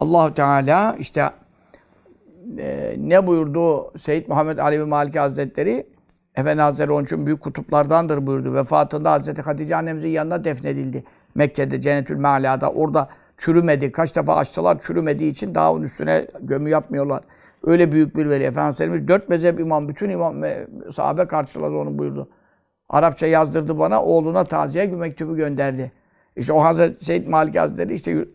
allah Teala işte e, ne buyurdu Seyyid Muhammed Alevi Maliki Hazretleri? Efendi Hazretleri onun için büyük kutuplardandır buyurdu. Vefatında Hazreti Hatice annemizin yanına defnedildi. Mekke'de Cennetül Meala'da orada çürümedi. Kaç defa açtılar çürümediği için daha onun üstüne gömü yapmıyorlar. Öyle büyük bir veli. Efendimiz Efendimiz dört mezhep imam, bütün imam ve sahabe karşıladı onu buyurdu. Arapça yazdırdı bana, oğluna taziye mektubu gönderdi. İşte o Hazreti Seyyid Malik Hazretleri işte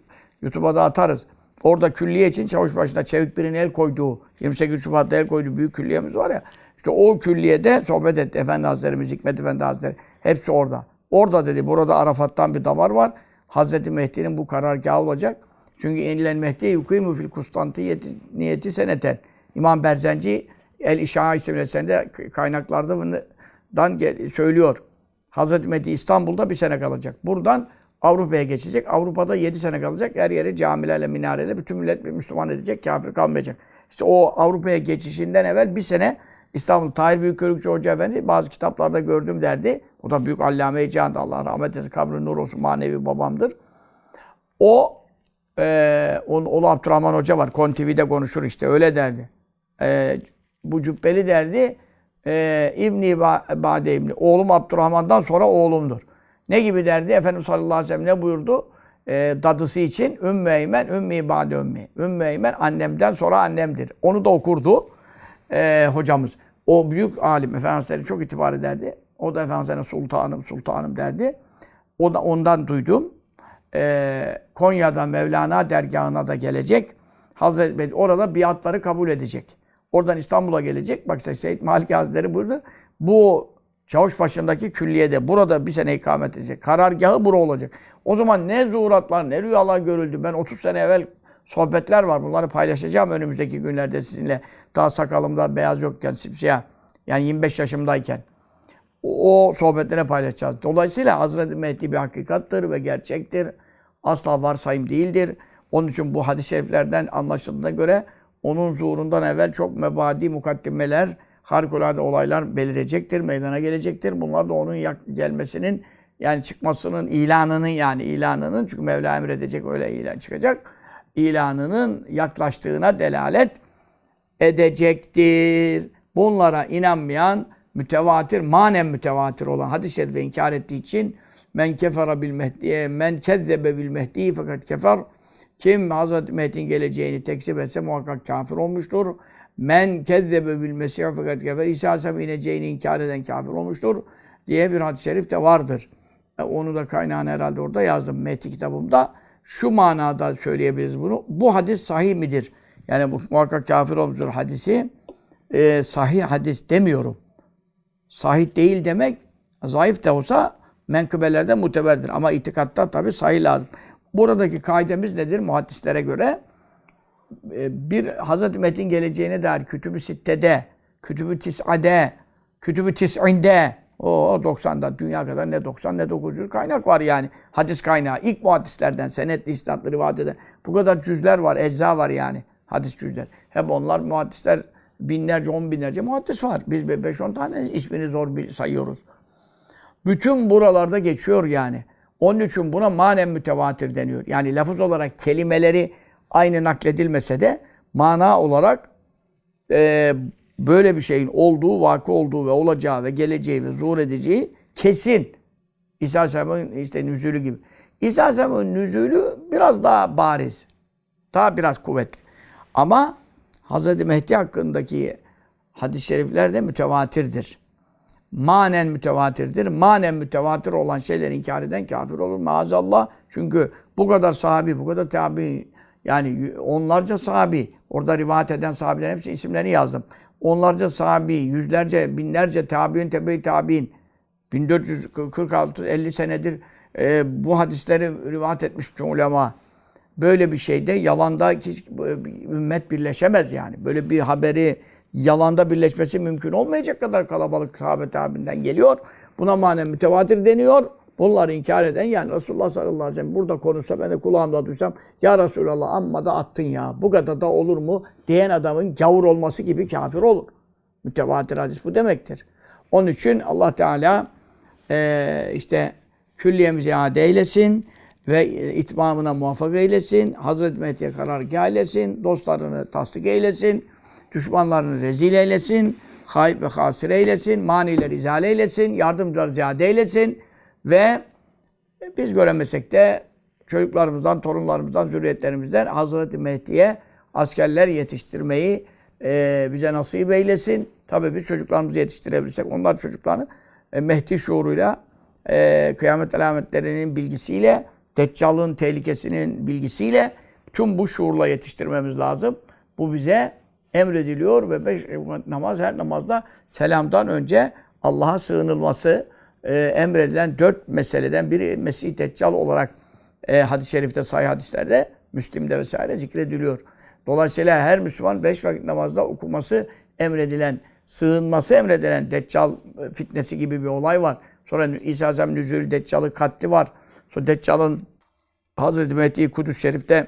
YouTube'a da atarız. Orada külliye için Çavuşbaşı'nda Çevik birinin el koyduğu, 28 Şubat'ta el koyduğu büyük külliyemiz var ya. İşte o külliyede sohbet etti Efendi Hazretlerimiz, Hikmet Efendi Hazretleri. Hepsi orada. Orada dedi, burada Arafat'tan bir damar var. Hazreti Mehdi'nin bu karargahı olacak. Çünkü enilen Mehdi yukimu fil Kustantiyeti niyeti seneten. İmam Berzenci El İşa isimli eserinde kaynaklardan söylüyor. Hazreti Mehdi İstanbul'da bir sene kalacak. Buradan Avrupa'ya geçecek. Avrupa'da 7 sene kalacak. Her yeri camilerle, minareyle bütün millet bir Müslüman edecek. Kafir kalmayacak. İşte o Avrupa'ya geçişinden evvel bir sene İstanbul Tahir Büyükörükçü Hoca Efendi bazı kitaplarda gördüm derdi. O da büyük allame-i cihandı. Allah rahmet eylesin. Kabri nur olsun. Manevi babamdır. O e, onun, oğlu Abdurrahman Hoca var. Kon konuşur işte. Öyle derdi. E, bu cübbeli derdi. E, İbni Ba- Bade İbni. Oğlum Abdurrahman'dan sonra oğlumdur. Ne gibi derdi? Efendimiz sallallahu aleyhi ve sellem ne buyurdu? E, dadısı için Ümmü Eymen, Ümmü Bade Ümmü. Ümmü Eymen annemden sonra annemdir. Onu da okurdu e, hocamız. O büyük alim Efendimiz'e çok itibar ederdi. O da Efendimiz'e sultanım, sultanım derdi. O da ondan duydum. E, Konya'da Mevlana dergahına da gelecek. Hazreti Bey orada biatları kabul edecek. Oradan İstanbul'a gelecek. Bak Seyyid Malik Hazretleri burada. Bu Çavuşbaşı'ndaki külliyede burada bir sene ikamet edecek. Karargahı bura olacak. O zaman ne zuhuratlar, ne rüyalar görüldü. Ben 30 sene evvel sohbetler var. Bunları paylaşacağım önümüzdeki günlerde sizinle. Daha sakalımda beyaz yokken simsiyah. Yani 25 yaşımdayken. O, o sohbetlere paylaşacağız. Dolayısıyla Hazreti Mehdi bir hakikattır ve gerçektir. Asla varsayım değildir. Onun için bu hadis-i şeriflerden anlaşıldığına göre onun zuhurundan evvel çok mebadi mukaddimeler, harikulade olaylar belirecektir, meydana gelecektir. Bunlar da onun gelmesinin yani çıkmasının ilanının yani ilanının çünkü Mevla emredecek öyle ilan çıkacak. ilanının yaklaştığına delalet edecektir. Bunlara inanmayan mütevatir, manen mütevatir olan hadis-i şerifi inkar ettiği için men kefera bil mehdiye, men kezzebe bil mehdi fakat kefer kim Hazreti Mehdi'nin geleceğini tekzip etse muhakkak kafir olmuştur. Men kezzebe bil mesih fakat kefer İsa Aleyhisselam ineceğini inkar eden kafir olmuştur diye bir hadis-i şerif de vardır. E, Onu da kaynağını herhalde orada yazdım Mehdi kitabımda. Şu manada söyleyebiliriz bunu. Bu hadis sahih midir? Yani bu muhakkak kafir olmuştur hadisi. E, sahih hadis demiyorum. Sahih değil demek zayıf da olsa menkıbelerden muteberdir. Ama itikatta tabi sahih lazım. Buradaki kaidemiz nedir muhaddislere göre? E, Bir Hazreti Metin geleceğine dair Kütüb-ü Sitte'de, Kütüb-ü Tis'ade, Kütüb-ü Tis'inde, o 90'da dünya kadar ne 90 ne 900 kaynak var yani. Hadis kaynağı. İlk muhaddislerden, senetli, isnatlı, rivayet. Bu kadar cüzler var, ecza var yani. Hadis cüzler. Hep onlar muhaddisler binlerce, on binlerce muhaddis var. Biz 5-10 tane ismini zor sayıyoruz. Bütün buralarda geçiyor yani. Onun için buna manen mütevatir deniyor. Yani lafız olarak kelimeleri aynı nakledilmese de mana olarak e, böyle bir şeyin olduğu, vakı olduğu ve olacağı ve geleceği ve zuhur edeceği kesin. İsa Aleyhisselam'ın işte nüzulü gibi. İsa Aleyhisselam'ın nüzulü biraz daha bariz. Daha biraz kuvvetli. Ama Hz. Mehdi hakkındaki hadis-i şerifler de mütevatirdir. Manen mütevatirdir. Manen mütevatir olan şeyleri inkar eden kafir olur. Maazallah. Çünkü bu kadar sahabi, bu kadar tabi, yani onlarca sahabi, orada rivayet eden sahabilerin hepsi isimlerini yazdım. Onlarca sahabi, yüzlerce, binlerce tabi'in, tebe-i tabi'in, 1446-50 senedir e, bu hadisleri rivayet etmiş ulema. Böyle bir şeyde yalanda hiç ümmet birleşemez yani. Böyle bir haberi yalanda birleşmesi mümkün olmayacak kadar kalabalık sahabe tabiinden geliyor. Buna manen mütevatir deniyor. Bunları inkar eden yani Resulullah sallallahu aleyhi ve sellem burada konuşsa ben de kulağımda duysam ya Resulallah amma da attın ya bu kadar da olur mu diyen adamın gavur olması gibi kafir olur. Mütevatir hadis bu demektir. Onun için Allah Teala eee işte külliyemizi iade eylesin. ve e, itmamına muvaffak eylesin. Hazreti Mehdi'ye karargah eylesin. Dostlarını tasdik eylesin. Düşmanlarını rezil eylesin. Hayb ve hasir eylesin. Manileri izale eylesin. Yardımcılar ziyade eylesin. Ve biz göremesek de çocuklarımızdan, torunlarımızdan, zürriyetlerimizden Hazreti Mehdi'ye askerler yetiştirmeyi e, bize nasip eylesin. Tabii biz çocuklarımızı yetiştirebilirsek onlar çocuklarını e, Mehdi şuuruyla, e, kıyamet alametlerinin bilgisiyle, Deccal'ın tehlikesinin bilgisiyle tüm bu şuurla yetiştirmemiz lazım. Bu bize emrediliyor ve beş namaz her namazda selamdan önce Allah'a sığınılması e, emredilen dört meseleden biri Mesih Deccal olarak e, hadis-i şerifte, sahih hadislerde, Müslim'de vesaire zikrediliyor. Dolayısıyla her Müslüman beş vakit namazda okuması emredilen, sığınması emredilen Deccal e, fitnesi gibi bir olay var. Sonra İsa Aleyhisselam nüzül, Deccal'ı katli var. Sonra Deccal'ın Hazreti Mehdi Kudüs Şerif'te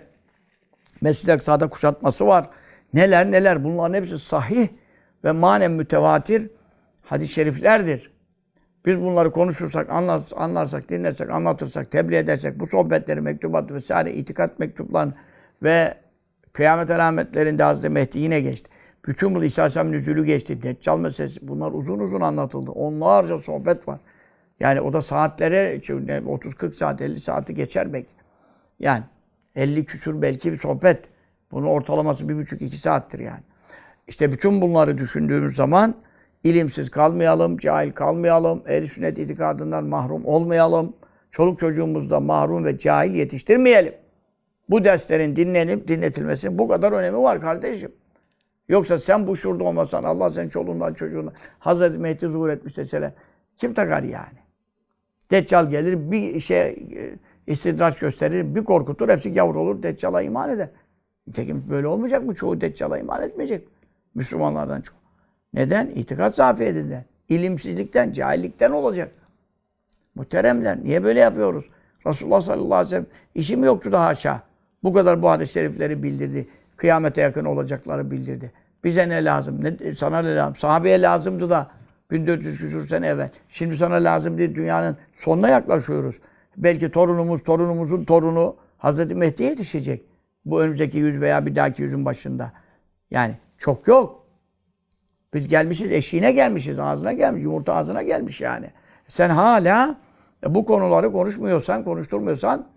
Mescid-i Aksa'da kuşatması var. Neler neler bunların hepsi sahih ve manen mütevatir hadis-i şeriflerdir. Biz bunları konuşursak, anlat, anlarsak, dinlersek, anlatırsak, tebliğ edersek, bu sohbetleri, mektubatı vesaire, itikat mektuplarını ve kıyamet alametlerinde Hazreti Mehdi yine geçti. Bütün bu İsa Aleyhisselam nüzülü geçti. Deccal meselesi bunlar uzun uzun anlatıldı. Onlarca sohbet var. Yani o da saatlere 30-40 saat, 50 saati geçer belki. Yani 50 küsur belki bir sohbet. Bunun ortalaması bir buçuk iki saattir yani. İşte bütün bunları düşündüğümüz zaman ilimsiz kalmayalım, cahil kalmayalım, ehl sünnet itikadından mahrum olmayalım. Çoluk çocuğumuzda mahrum ve cahil yetiştirmeyelim. Bu derslerin dinlenip dinletilmesinin bu kadar önemi var kardeşim. Yoksa sen bu şurada olmasan, Allah senin çoluğundan çocuğundan Hazreti Mehdi zuhur etmiş deseler kim takar yani? Deccal gelir bir şey e, istidraç gösterir, bir korkutur, hepsi gavur olur, Deccal'a iman eder. Nitekim böyle olmayacak mı? Çoğu Deccal'a iman etmeyecek. Müslümanlardan çok. Neden? İtikat zafiyetinden, ilimsizlikten, cahillikten olacak. Muhteremler, niye böyle yapıyoruz? Resulullah sallallahu aleyhi ve sellem işim yoktu daha aşağı. Bu kadar bu hadis-i şerifleri bildirdi. Kıyamete yakın olacakları bildirdi. Bize ne lazım? Ne, sana ne lazım? Sahabeye lazımdı da 1400 küsur sene evvel. Şimdi sana lazım değil. Dünyanın sonuna yaklaşıyoruz. Belki torunumuz, torunumuzun torunu Hazreti Mehdi yetişecek. Bu önümüzdeki yüz veya bir dahaki yüzün başında. Yani çok yok. Biz gelmişiz, eşiğine gelmişiz, ağzına gelmiş, yumurta ağzına gelmiş yani. Sen hala bu konuları konuşmuyorsan, konuşturmuyorsan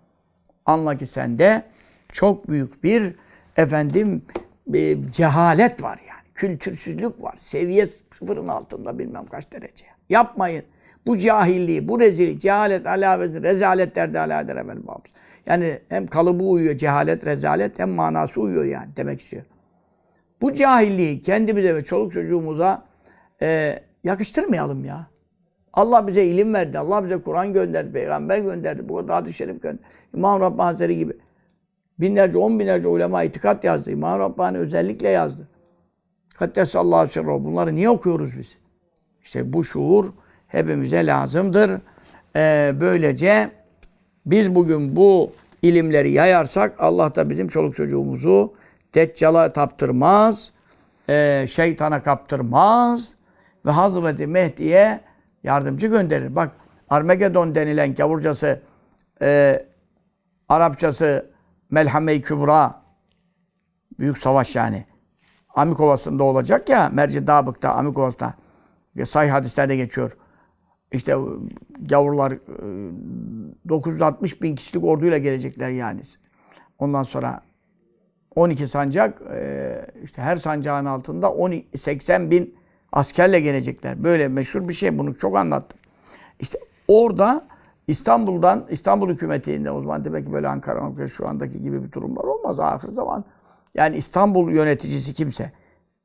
anla ki sende çok büyük bir efendim bir cehalet var yani. Kültürsüzlük var. Seviye sıfırın altında bilmem kaç derece. Yapmayın. Bu cahilliği, bu rezil, cehalet, alavet, rezalet derdi ala eder efendim babamız. Yani hem kalıbı uyuyor, cehalet, rezalet hem manası uyuyor yani demek istiyor. Bu cahilliği kendimize ve çoluk çocuğumuza e, yakıştırmayalım ya. Allah bize ilim verdi. Allah bize Kur'an gönderdi, peygamber gönderdi. Bu kadar hadis-i şerif gönderdi. İmam Rabbani Hazretleri gibi. Binlerce, on binlerce ulema itikat yazdı. İmam Rabbani özellikle yazdı. Kaddesallahu sirruhu. Bunları niye okuyoruz biz? İşte bu şuur hepimize lazımdır. Ee, böylece biz bugün bu ilimleri yayarsak Allah da bizim çoluk çocuğumuzu Deccal'a taptırmaz, e, şeytana kaptırmaz ve Hazreti Mehdi'ye yardımcı gönderir. Bak Armagedon denilen gavurcası, e, Arapçası Melhame-i Kübra, büyük savaş yani. Amikovası'nda olacak ya, Merci Dabık'ta, Amikovası'nda. Sahih hadislerde geçiyor. İşte gavurlar 960 bin kişilik orduyla gelecekler yani. Ondan sonra 12 sancak, işte her sancağın altında 10, 80 bin askerle gelecekler. Böyle meşhur bir şey. Bunu çok anlattım. İşte orada İstanbul'dan, İstanbul hükümetinde o zaman demek ki böyle Ankara, şu andaki gibi bir durumlar olmaz ahir zaman. Yani İstanbul yöneticisi kimse.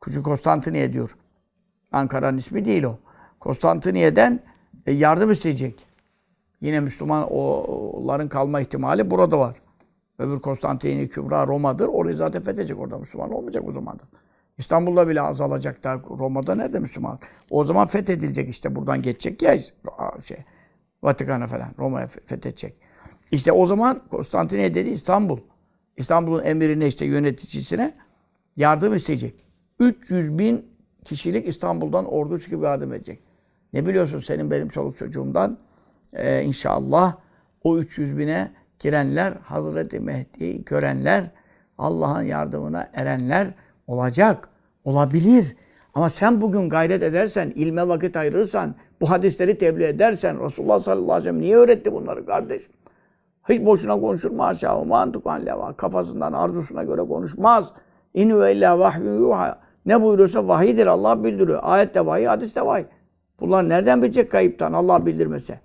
Küçük Konstantiniye diyor. Ankara'nın ismi değil o. Konstantiniye'den yardım isteyecek. Yine Müslümanların kalma ihtimali burada var. Öbür Konstantiniye Kübra Roma'dır. Orayı zaten fethedecek. Orada Müslüman olmayacak o zaman da. İstanbul'da bile azalacak da Roma'da nerede Müslüman? O zaman fethedilecek işte buradan geçecek ya şey Vatikan'a falan Roma'ya fethedecek. İşte o zaman Konstantiniye dedi İstanbul. İstanbul'un emirine işte yöneticisine yardım isteyecek. 300 bin kişilik İstanbul'dan ordu çıkıp yardım edecek. Ne biliyorsun senin benim çoluk çocuğumdan? Ee, inşallah o 300 bine girenler, Hazreti Mehdi'yi görenler, Allah'ın yardımına erenler olacak. Olabilir. Ama sen bugün gayret edersen, ilme vakit ayırırsan, bu hadisleri tebliğ edersen, Resulullah sallallahu aleyhi ve sellem niye öğretti bunları kardeşim? Hiç boşuna konuşur maşallah. Mantıkan leva. Kafasından, arzusuna göre konuşmaz. İn ve illa vahyun yuha. Ne buyuruyorsa vahidir. Allah bildiriyor. Ayette vahiy, hadiste vahiy. Bunlar nereden bilecek kayıptan Allah bildirmese?